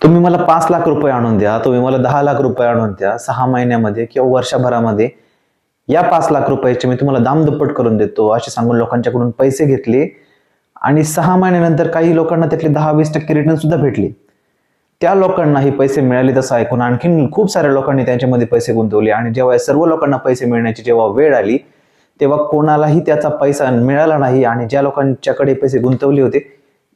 तुम्ही मला पाच लाख रुपये आणून द्या तुम्ही मला दहा लाख रुपये आणून द्या सहा महिन्यामध्ये किंवा वर्षभरामध्ये या पाच लाख रुपयाचे मी तुम्हाला दामदुप्पट करून देतो असे सांगून लोकांच्याकडून पैसे घेतले. आणि सहा महिन्यानंतर काही लोकांना त्यातले दहा वीस टक्के रिटर्न सुद्धा भेटले. त्या लोकांना हे पैसे मिळाले तसं ऐकून आणखीन खूप साऱ्या लोकांनी त्यांच्यामध्ये पैसे गुंतवले. आणि जेव्हा या सर्व लोकांना पैसे मिळण्याची जेव्हा वेळ आली तेव्हा कोणालाही त्याचा पैसा मिळाला नाही आणि ज्या लोकांच्याकडे पैसे गुंतवले होते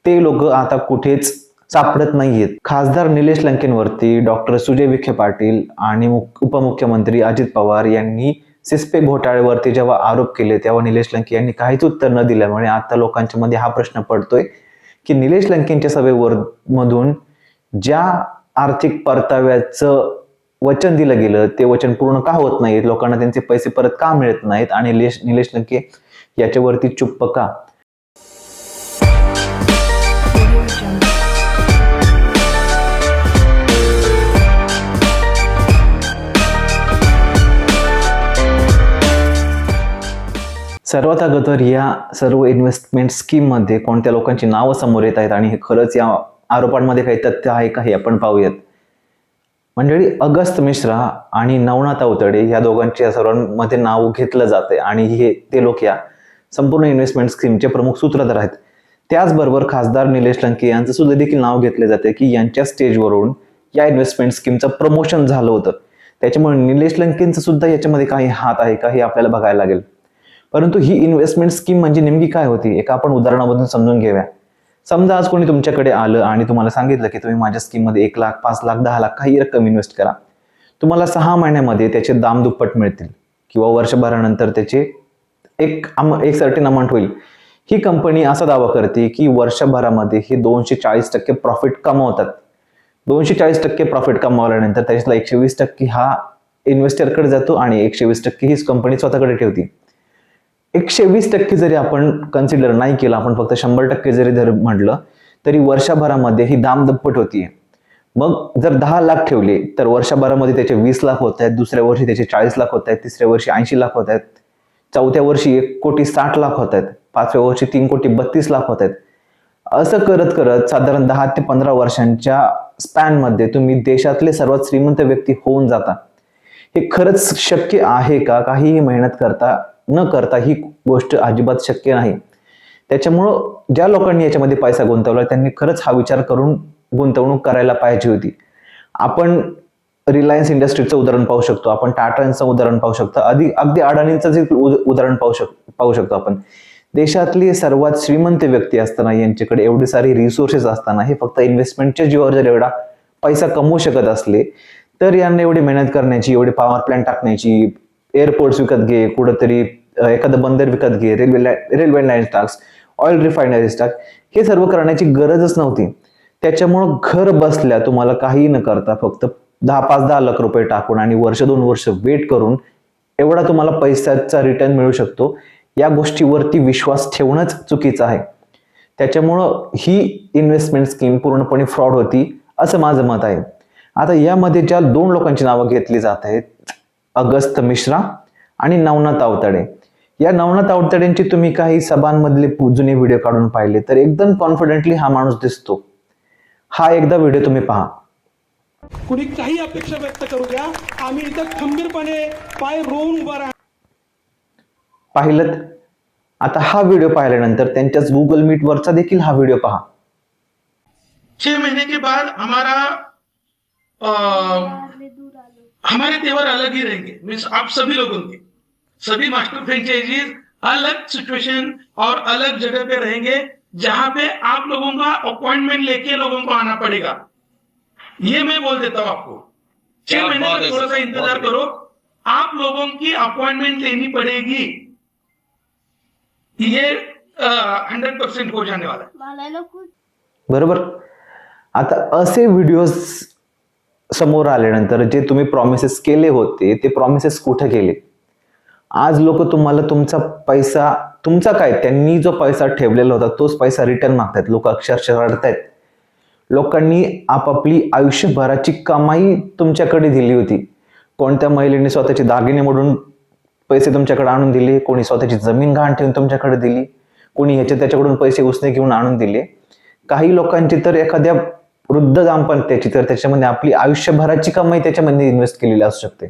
ते लोक आता कुठेच सापडत नाहीयेत. खासदार निलेश लंकेंवरती डॉक्टर सुजय विखे पाटील आणि मुख- उपमुख्यमंत्री अजित पवार यांनी सिस्पे घोटाळ्यावरती जेव्हा आरोप केले तेव्हा निलेश लंके यांनी काहीच उत्तर न दिल्यामुळे आता लोकांच्या मध्ये हा प्रश्न पडतोय की निलेश लंकेंच्या सभेवर मधून ज्या आर्थिक परताव्याचं वचन दिलं गेलं ते वचन पूर्ण का होत नाहीत लोकांना त्यांचे पैसे परत का मिळत नाहीत? आणि निलेश निलेश लंके याच्यावरती चुप्प का? सर्वात अगोदर या सर्व इन्व्हेस्टमेंट स्कीममध्ये कोणत्या लोकांची नावं समोर येत आहेत आणि हे खरंच या आरोपांमध्ये काही तथ्य आहे का हे आपण पाहूयात. मंडळी अगस्त मिश्रा आणि नवनाथ अवतडे या दोघांच्या सर्वांमध्ये नाव घेतलं जाते आणि हे ते लोक या संपूर्ण इन्व्हेस्टमेंट स्कीमचे प्रमुख सूत्रधार आहेत. त्याचबरोबर खासदार निलेश लंके यांचं सुद्धा देखील नाव घेतले जाते की यांच्या स्टेजवरून या इन्व्हेस्टमेंट स्कीमचं प्रमोशन झालं होतं. त्याच्यामुळे निलेश लंकेंचं सुद्धा याच्यामध्ये काही हात आहे का हे आपल्याला बघायला लागेल. परंतु ही इन्व्हेस्टमेंट स्कीम म्हणजे नेमकी काय होती? एका आपण उदाहरणामधून समजून घेऊया. समजा आज कोणी तुमच्याकडे आलं आणि तुम्हाला सांगितलं की तुम्ही माझ्या स्कीममध्ये एक लाख पाच लाख दहा लाख काही रक्कम इन्व्हेस्ट करा. तुम्हाला सहा महिन्यामध्ये त्याचे दाम दुप्पट मिळतील किंवा वर्षभरानंतर त्याचे एक अम एक सर्टेन अमाऊंट होईल. ही कंपनी असा दावा करते की वर्षभरामध्ये हे दोनशे चाळीस टक्के प्रॉफिट कमावतात. दोनशे चाळीस टक्के प्रॉफिट कमावल्यानंतर त्याच्यातला एकशे वीस टक्के हा इन्व्हेस्टरकडे जातो आणि एकशे वीस टक्के हीच कंपनी स्वतःकडे ठेवते. एकशे वीस टक्के जरी आपण कन्सिडर नाही केलं आपण फक्त शंभर टक्के जरी धर म्हटलं तरी वर्षभरामध्ये ही दाम दुप्पट होतीये. मग जर दहा लाख ठेवले तर वर्षभरामध्ये त्याचे वीस लाख होत आहेत दुसऱ्या वर्षी त्याचे चाळीस लाख होत आहेत तिसऱ्या वर्षी ऐंशी लाख होत आहेत चौथ्या वर्षी एक कोटी साठ लाख होत आहेत पाचव्या वर्षी तीन कोटी बत्तीस लाख होत आहेत. असं करत करत साधारण दहा ते पंधरा वर्षांच्या स्पॅनमध्ये तुम्ही देशातले सर्वात श्रीमंत व्यक्ती होऊन जाता. हे खरंच शक्य आहे का? काहीही मेहनत करता न करता ही गोष्ट अजिबात शक्य नाही. त्याच्यामुळं ज्या लोकांनी याच्यामध्ये पैसा गुंतवला त्यांनी खरंच हा विचार करून गुंतवणूक करायला पाहिजे होती. आपण रिलायन्स इंडस्ट्रीचं उदाहरण पाहू शकतो आपण टाटांचं उदाहरण पाहू शकतो अधिक अगदी अडाणींचं जे उद- उदाहरण पाहू शक पाहू शकतो आपण. देशातली सर्वात श्रीमंत व्यक्ती असताना यांच्याकडे एवढी सारी रिसोर्सेस असताना हे फक्त इन्व्हेस्टमेंटच्या जीवावर जर एवढा पैसा कमवू शकत असले तर यांना एवढी मेहनत करण्याची एवढी पॉवर प्लॅन टाकण्याची एअरपोर्ट्स विकत घे कुठंतरी एखादं बंदर विकत घे रेल्वे रेल्वे लाईन्स टाक्स ऑइल रिफायनरीज टाक हे सर्व करण्याची गरजच नव्हती. त्याच्यामुळं घर बसल्या तुम्हाला काही न करता फक्त दहा पाच दहा लाख रुपये टाकून आणि वर्ष दोन वर्ष वेट करून एवढा तुम्हाला पैशाचा रिटर्न मिळू शकतो. या गोष्टीवरती विश्वास ठेवणंच चुकीचं आहे. त्याच्यामुळं ही इन्व्हेस्टमेंट स्कीम पूर्णपणे फ्रॉड होती असं माझं मत आहे. आता यामध्ये ज्या दोन लोकांची नावं घेतली जात आहेत अगस्त मिश्रा आणि नवनाथ आवताडे. या नवनाथ आवताडेंची तुम्ही काही सभांमधले जुने व्हिडिओ काढून पाहिले तर एकदम कॉन्फिडेंटली हा माणूस दिसतो. हा एकदा व्हिडिओ तुम्ही पहा. कुणी काही अपेक्षा व्यक्त करू द्या आम्ही इथं खंबीरपणे पाय रोवून उभा पाहिलं आता हा व्हिडिओ पाहिल्यानंतर त्यांच्याच गुगल मीट वरचा देखील हा व्हिडिओ पहा. छह महीने के बाद हमारा अ, हमारे तेवर अलग ही रहेंगे। मीन्स आप सभी लोगों के। सभी मास्टर फ्रेंचाइजीज अलग सिचुएशन और अलग जगह पे रहेंगे जहाँ पे आप लोगों का अपॉइंटमेंट लेके लोगों को आना पड़ेगा। ये मैं बोल देता हूँ आपको। छह महीने है थोड़ा सा इंतज़ार करो। आप लोगों की अपॉइंटमेंट लेनी पड़ेगी। ये हंड्रेड परसेंट हो जाने वाला है। बरोबर। आता असे व्हिडिओज समोर आल्यानंतर जे तुम्ही प्रॉमिसेस केले होते ते प्रॉमिसेस कुठे केले आज लोक तुम्हाला तुमचा पैसा तुमचा काय? त्यांनी जो पैसा ठेवलेला होता तोच पैसा रिटर्न मागतायत. लोक अक्षरशः रडतायत. लोकांनी आपापली आयुष्यभराची कमाई तुमच्याकडे दिली होती. कोणत्या महिलेने स्वतःचे दागिने मोडून पैसे तुमच्याकडे आणून दिले? कोणी स्वतःची जमीन गहाण ठेवून तुमच्याकडे दिली? कोणी ह्याच्या त्याच्याकडून पैसे उसने घेऊन आणून दिले? काही लोकांची तर एखाद्या वृद्ध दाम्पत्याची तर त्याच्यामध्ये आपली आयुष्यभराची कमाई त्याच्यामध्ये इन्व्हेस्ट केलेली असू शकते.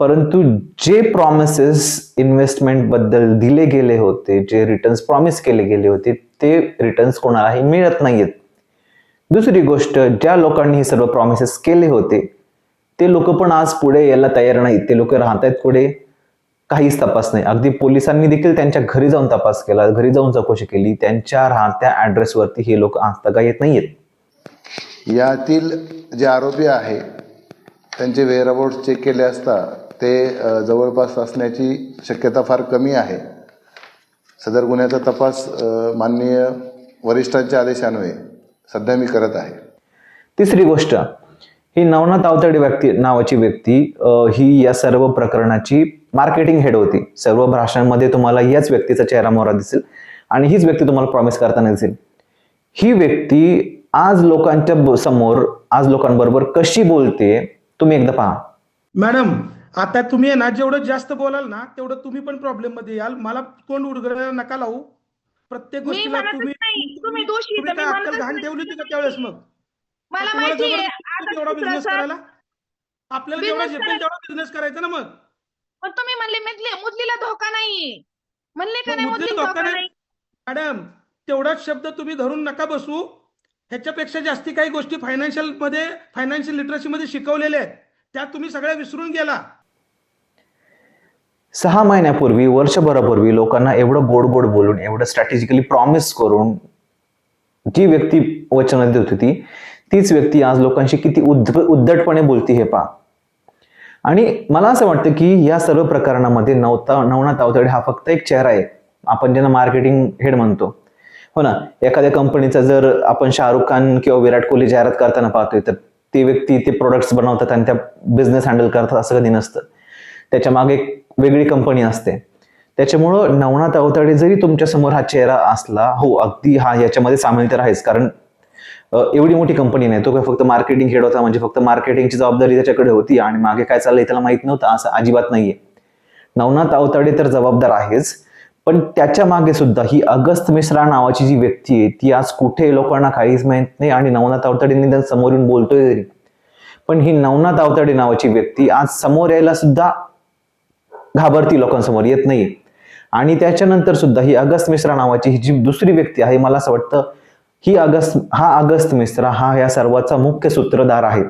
परंतु जे प्रॉमिसेस इन्व्हेस्टमेंटबद्दल दिले गेले होते जे रिटर्न्स प्रॉमिस केले गेले होते ते रिटर्न्स कोणालाही मिळत नाहीयेत. दुसरी गोष्ट ज्या लोकांनी हे सर्व प्रॉमिसेस केले होते ते लोक पण आज पुढे यायला तयार नाहीत. ते लोक राहत आहेत पुढे काहीच तपास नाही. अगदी पोलिसांनी देखील त्यांच्या घरी जाऊन तपास केला घरी जाऊन चौकशी केली त्यांच्या राहत्या ऍड्रेसवरती हे लोक आज तगा येत नाहीयेत. यातील जे आरोपी आहे त्यांचे वेअरअबाउट चेक केले असता ते जवळपास असण्याची शक्यता फार कमी आहे. सदर गुन्ह्याचा तपास माननीय वरिष्ठांच्या आदेशान्वये सध्या मी करत आहे. तिसरी गोष्ट ही नवनाथ आवतडे व्यक्ती नावाची व्यक्ती ही या सर्व प्रकरणाची मार्केटिंग हेड होती. सर्व भाषांमध्ये तुम्हाला याच व्यक्तीचा चेहरा मोहरा दिसेल आणि हीच व्यक्ती तुम्हाला प्रॉमिस करताना दिसेल. ही व्यक्ती आज लोकांच्या समोर आज लोकांबरोबर कशी बोलते तुम्ही एकदा पहा. मॅडम आता तुम्ही ना जेवढं जास्त बोलाल ना तेवढं तुम्ही पण प्रॉब्लेममध्ये याल. मला तोंड उडगायला नका लावू. प्रत्येक गोष्टीला तुम्ही नाही. तुम्ही दोषी घाण. ठेवली होती का त्यावेळेस मग? मला तुम्हाला माहिती आहे. जबरदस्ती आता तेवढा बिझनेस करायला. आपल्याला जेवढा झेपेल तेवढा बिझनेस करायचा ना मग. पण तुम्ही म्हणले मुदली मुदलीला धोका नाही. म्हणले का. नाही? मॅडम तेवढाच शब्द तुम्ही धरून नका बसू. ह्याच्यापेक्षा जास्ती काही गोष्टी फायनान्शियलमध्ये फायनान्शियल लिटरसी मध्ये शिकवलेल्या आहेत. त्या तुम्ही सगळ्या विसरून गेला. सहा महिन्यापूर्वी वर्षभरापूर्वी लोकांना एवढं गोड गोड बोलून एवढं स्ट्रॅटेजिकली प्रॉमिस करून जी व्यक्ती वचन देत होती तीच व्यक्ती आज लोकांशी किती उद्ध उद्धटपणे बोलती हे पहा. आणि मला असं वाटतं की या सर्व प्रकरणामध्ये नवता नवनाथ तावतडे हा फक्त एक चेहरा आहे. आपण ज्यांना मार्केटिंग हेड म्हणतो. हो ना. एखाद्या कंपनीचा जर आपण शाहरुख खान किंवा विराट कोहली जाहिरात करताना पाहतोय तर ती व्यक्ती ते प्रोडक्ट्स बनवतात आणि त्या बिझनेस हँडल करतात असं कधी नसतं. त्याच्यामागे एक वेगळी कंपनी असते. त्याच्यामुळं नवनाथ अवताडे जरी तुमच्यासमोर हा चेहरा असला हो अगदी हा याच्यामध्ये सामील तर आहेच. कारण एवढी मोठी कंपनी नाही. तो काय फक्त मार्केटिंग हेड होता म्हणजे फक्त मार्केटिंगची जबाबदारी त्याच्याकडे होती आणि मागे काय चाललंय त्याला माहीत नव्हतं असं अजिबात नाहीये. नवनाथ अवताडे तर जबाबदार आहेच. पण त्याच्यामागे सुद्धा ही अगस्त मिश्रा नावाची जी व्यक्ती आहे ती आज कुठे लोकांना काहीच माहीत नाही आणि नवनाथ अवताडे निदान समोर येऊन बोलतोय तरी. पण ही नवनाथ अवताडे नावाची व्यक्ती आज समोर यायला सुद्धा घाबरती लोकांसमोर येत नाही आणि त्याच्यानंतर सुद्धा ही अगस्त मिश्रा नावाची ही जी दुसरी व्यक्ती आहे मला असं वाटतं ही अगस्त हा अगस्त मिश्रा हा या सर्वाचा मुख्य सूत्रधार आहे.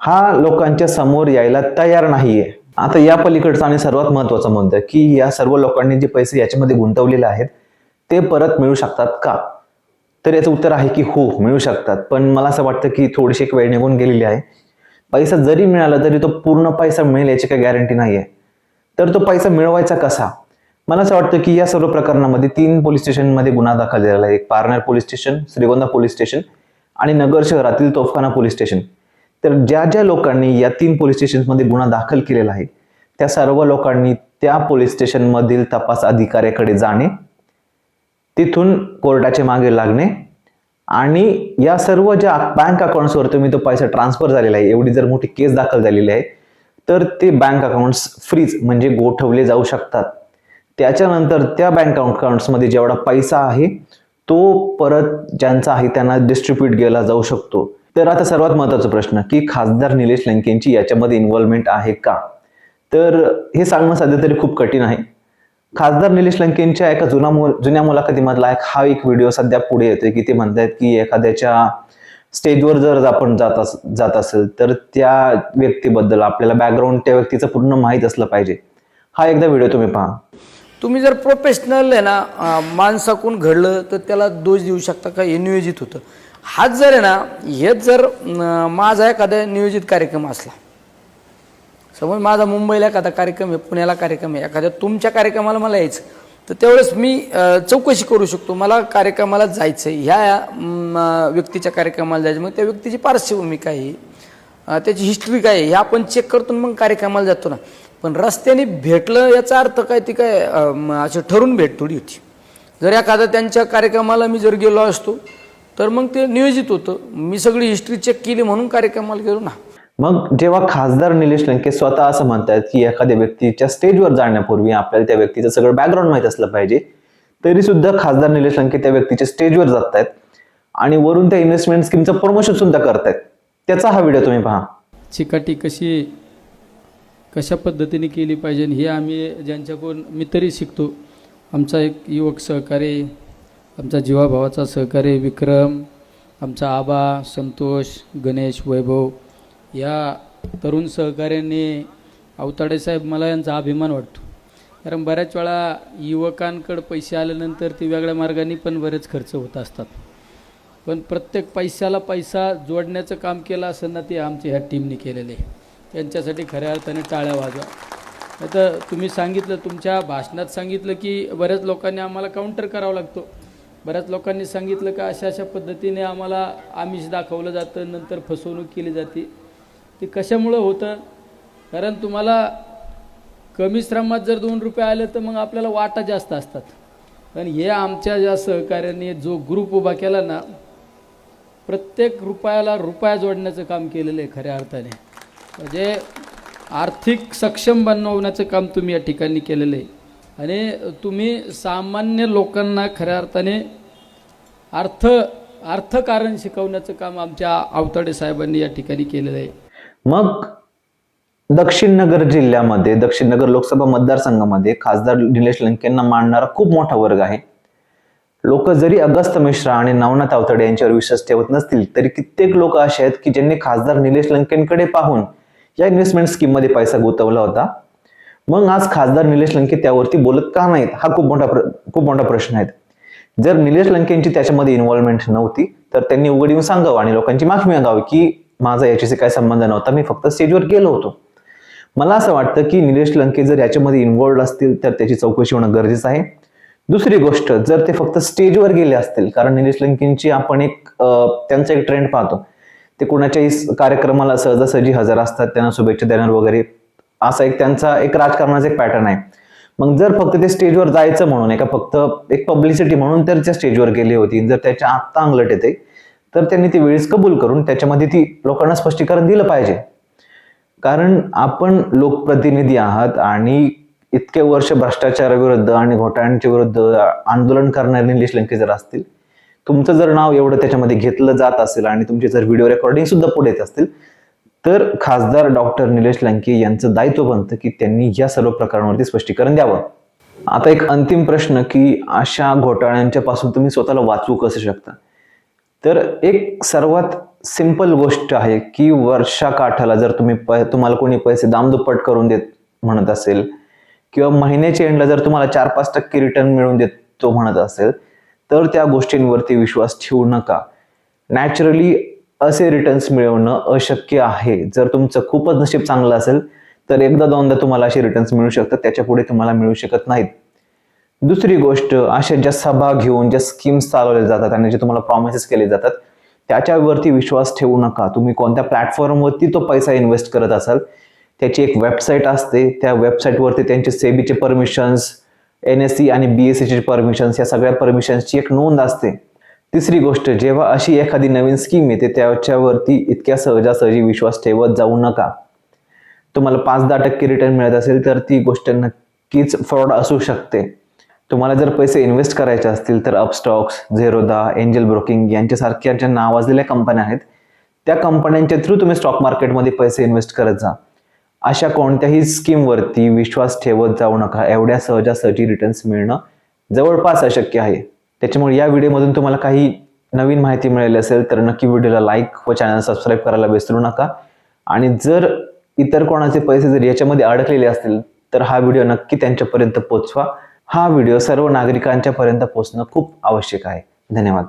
हा लोकांच्या समोर यायला तयार नाहीये. आता या पलीकडचा आणि सर्वात महत्त्वाचा मुद्दा की या सर्व लोकांनी जे पैसे याच्यामध्ये गुंतवलेले आहेत ते परत मिळू शकतात का? तर याचं उत्तर आहे की हो मिळू शकतात. पण मला असं वाटतं की थोडीशी एक वेळ निघून गेलेली आहे. पैसा जरी मिळाला तरी तो पूर्ण पैसा मिळेल याची काही गॅरंटी नाही आहे तर तो पैसा मिळवायचा कसा? मला असं वाटतं की या सर्व प्रकरणामध्ये तीन पोलीस स्टेशनमध्ये गुन्हा दाखल झालेला आहे. एक Parner police station Shrigonda police station आणि नगर शहरातील तोफखाना पोलीस स्टेशन. तर ज्या ज्या लोकांनी या तीन पोलीस स्टेशनमध्ये गुन्हा दाखल केलेला आहे त्या सर्व लोकांनी त्या पोलीस स्टेशनमधील तपास अधिकाऱ्याकडे जाणे तिथून कोर्टाचे मागे लागणे आणि या सर्व ज्या बँक अकाउंट्सवर तुम्ही तो पैसा ट्रान्सफर झालेला आहे एवढी जर मोठी केस दाखल झालेली आहे तर ते बँक अकाउंट्स फ्रीज म्हणजे गोठवले जाऊ शकतात. त्याच्यानंतर त्या बँक अकाउंट्समध्ये जेवढा पैसा आहे तो परत ज्यांचा आहे त्यांना डिस्ट्रीब्यूट केला जाऊ शकतो. तर आता सर्वात महत्त्वाचा प्रश्न की खासदार निलेश लंकेंची याच्यामध्ये इन्व्हॉल्वमेंट आहे का? तर हे सांगणं सध्या तरी खूप कठीण आहे. खासदार निलेश लंकेंच्या एका जुना मु- जुन्या मुलाखतीमधला एक हा एक व्हिडिओ सध्या पुढे येतोय की ते म्हणतात की एखाद्याच्या स्टेजवर जर आपण जात अस जात असेल तर त्या व्यक्तीबद्दल आपल्याला बॅकग्राऊंड त्या व्यक्तीचं पूर्ण माहीत असलं पाहिजे. हा एकदा व्हिडिओ तुम्ही पहा. तुम्ही जर प्रोफेशनल आहे ना माणसाकून घडलं तर त्याला दोष देऊ शकता का? हे नियोजित होतं. हाच जर आहे ना हेच जर माझा एखादा नियोजित कार्यक्रम असला. समज माझा मुंबईला एखादा कार्यक्रम आहे पुण्याला कार्यक्रम आहे एखाद्या तुमच्या कार्यक्रमाला मला यायचं तर त्यावेळेस मी चौकशी करू शकतो. मला कार्यक्रमाला जायचं आहे ह्या व्यक्तीच्या कार्यक्रमाला जायचं मग त्या व्यक्तीची पार्श्वभूमी काय आहे? त्याची हिस्ट्री काय आहे? हे आपण चेक करतो मग कार्यक्रमाला जातो ना. पण रस्त्याने भेटलं याचा अर्थ काय? ती काय असं ठरून भेट थोडी होती. जर एखादा त्यांच्या कार्यक्रमाला मी जर गेलो असतो तर मग ते नियोजित होतं. मी सगळी हिस्ट्री चेक केली म्हणून कार्यक्रमाला गेलो ना. मग जेव्हा खासदार निलेश लंके स्वतः असं म्हणतात की एखाद्या व्यक्तीच्या स्टेजवर जाण्यापूर्वी आपल्याला त्या व्यक्तीचं सगळं बॅकग्राऊंड माहीत असलं पाहिजे तरी सुद्धा खासदार निलेश लंके त्या व्यक्तीच्या स्टेजवर जात आहेत आणि वरून त्या इन्व्हेस्टमेंट स्कीमचं प्रमोशन सुद्धा करतायत. त्याचा हा व्हिडिओ तुम्ही पहा. चिकाटी कशी कशा पद्धतीने केली पाहिजे हे आम्ही ज्यांच्याकडून मी तरी शिकतो. आमचा एक युवक सहकारी आमचा जीवाभावाचा सहकारी विक्रम आमचा आबा संतोष गणेश वैभव या तरुण सहकाऱ्यांनी अवताडेसाहेब मला यांचा अभिमान वाटतो. कारण बऱ्याच वेळा युवकांकडे पैसे आल्यानंतर ते वेगळ्या मार्गाने पण बरेच खर्च होत असतात. पण प्रत्येक पैशाला पैसा जोडण्याचं काम केलं असं ना ते आमच्या ह्या टीमने केलेलं. आहे त्यांच्यासाठी खऱ्या अर्थाने टाळ्या वाजवा. आता तुम्ही सांगितलं तुमच्या भाषणात सांगितलं की बऱ्याच लोकांनी आम्हाला काउंटर करावं लागतो. बऱ्याच लोकांनी सांगितलं का अशा अशा पद्धतीने आम्हाला आमिष दाखवलं जातं नंतर फसवणूक केली जाते. ते कशामुळं होतं? कारण तुम्हाला कमी श्रमात जर दोन रुपये आले तर मग आपल्याला वाटा जास्त असतात. आणि हे आमच्या ज्या सहकार्याने जो ग्रुप उभा केला ना प्रत्येक रुपयाला रुपया जोडण्याचं काम केलेलं आहे खऱ्या अर्थाने. म्हणजे आर्थिक सक्षम बनवण्याचं काम तुम्ही या ठिकाणी केलेलं आहे. आणि तुम्ही सामान्य लोकांना खऱ्या अर्थाने अर्थ अर्थकारण शिकवण्याचं काम आमच्या आवताडे साहेबांनी या ठिकाणी केलेलं आहे. मग दक्षिण नगर जिल्ह्यामध्ये दक्षिण नगर लोकसभा मतदारसंघामध्ये खासदार निलेश लंकेंना मांडणारा खूप मोठा वर्ग आहे. लोक जरी अगस्त मिश्रा आणि नवनाथ आवतडे यांच्यावर विश्वास ठेवत नसतील तरी कित्येक लोक असे आहेत की ज्यांनी खासदार निलेश लंकेंकडे पाहून या इन्व्हेस्टमेंट स्कीममध्ये पैसा गुंतवला होता. मग आज खासदार निलेश लंके त्यावरती बोलत का नाहीत? हा खूप मोठा प्र- खूप मोठा प्रश्न आहे. जर निलेश लंकेंची त्याच्यामध्ये इन्व्हॉल्वमेंट नव्हती तर त्यांनी उघड येऊन सांगावं आणि लोकांची माफी मागावी की माझा याच्याशी काय संबंध नव्हता मी फक्त स्टेजवर गेलो होतो. मला असं वाटतं की निलेश लंके जर याच्यामध्ये इन्व्हॉल्ड असतील तर त्याची चौकशी होणं गरजेचं आहे. दुसरी गोष्ट जर ते फक्त स्टेजवर गेले असतील कारण निलेश लंकेंची आपण एक त्यांचा एक ट्रेंड पाहतो. ते कोणाच्याही कार्यक्रमाला सहजासहजी हजर असतात त्यांना शुभेच्छा देणार वगैरे. असा एक त्यांचा एक राजकारणाचा एक पॅटर्न आहे. मग जर फक्त ते स्टेजवर जायचं म्हणून एका फक्त एक पब्लिसिटी म्हणून तर त्या स्टेजवर गेली होती. जर त्याच्या आत्ता अंगलट येते तर त्यांनी ती वेळेस कबूल करून त्याच्यामध्ये ती लोकांना स्पष्टीकरण दिलं पाहिजे. कारण आपण लोकप्रतिनिधी आहात आणि इतके वर्ष भ्रष्टाचाराविरुद्ध आणि घोटाळ्यांच्या विरुद्ध आंदोलन करणारे निलेश लंके जर असतील तुमचं जर नाव एवढं त्याच्यामध्ये घेतलं जात असेल आणि तुमचे जर व्हिडिओ रेकॉर्डिंग सुद्धा पुढे येत असतील तर खासदार डॉक्टर निलेश लंके यांचं दायित्व बनतं की त्यांनी या सर्व प्रकरणावरती स्पष्टीकरण द्यावं. आता एक अंतिम प्रश्न की अशा घोटाळ्यांच्या पासून तुम्ही स्वतःला वाचवू कसं शकता? तर एक सर्वात सिंपल गोष्ट आहे की वर्षा काठाला जर तुम्ही प तुम्हाला कोणी पैसे दामदुप्पट करून देत म्हणत असेल किंवा महिन्याच्या एंडला जर तुम्हाला चार पाच टक्के रिटर्न मिळवून देतो म्हणत असेल तर त्या गोष्टींवरती विश्वास ठेवू नका. नॅचरली असे रिटर्न्स मिळवणं अशक्य आहे. जर तुमचं खूपच नशीब चांगलं असेल तर एकदा दोनदा तुम्हाला असे रिटर्न्स मिळू शकतात. त्याच्या पुढे तुम्हाला मिळू शकत नाहीत. दुसरी गोष्ट अशा ज्या सभा घेऊन ज्या स्कीम्स चालवल्या जातात आणि जे तुम्हाला प्रॉमिसेस केले जातात त्याच्यावरती विश्वास ठेवू नका. तुम्ही कोणत्या प्लॅटफॉर्मवरती तो पैसा इन्व्हेस्ट करत असाल त्याची एक वेबसाईट असते. त्या वेबसाईटवरती त्यांचे सेबीचे परमिशन्स एन एस सी आणि बी एस सीचे परमिशन्स या सगळ्या परमिशन्सची एक नोंद असते. तिसरी गोष्ट जेव्हा अशी एखादी नवीन स्कीम येते त्याच्यावरती इतक्या सहजासहजी विश्वास ठेवत जाऊ नका. तुम्हाला पाच दहा टक्के रिटर्न मिळत असेल तर ती गोष्ट नक्कीच फ्रॉड असू शकते. तुम्हाला जर पैसे इन्व्हेस्ट करायचे असतील तर अपस्टॉक्स झेरोदा एंजल ब्रोकिंग यांच्यासारख्या ज्या नावाजलेल्या कंपन्या आहेत त्या कंपन्यांच्या थ्रू तुम्ही स्टॉक मार्केटमध्ये पैसे इन्व्हेस्ट करत जा. अशा कोणत्याही स्कीमवरती विश्वास ठेवत जाऊ नका. एवढ्या सहजासहजी रिटर्न्स मिळणं जवळपास अशक्य आहे. त्याच्यामुळे या व्हिडिओमधून तुम्हाला काही नवीन माहिती मिळाली असेल तर नक्की व्हिडिओला लाईक व चॅनल सबस्क्राईब करायला विसरू नका. आणि जर इतर कोणाचे पैसे जर याच्यामध्ये अडकलेले असतील तर हा व्हिडिओ नक्की त्यांच्यापर्यंत पोचवा. हा व्हिडिओ सर्व नागरिकांच्या पर्यंत पोहोचणं खूप आवश्यक आहे. धन्यवाद.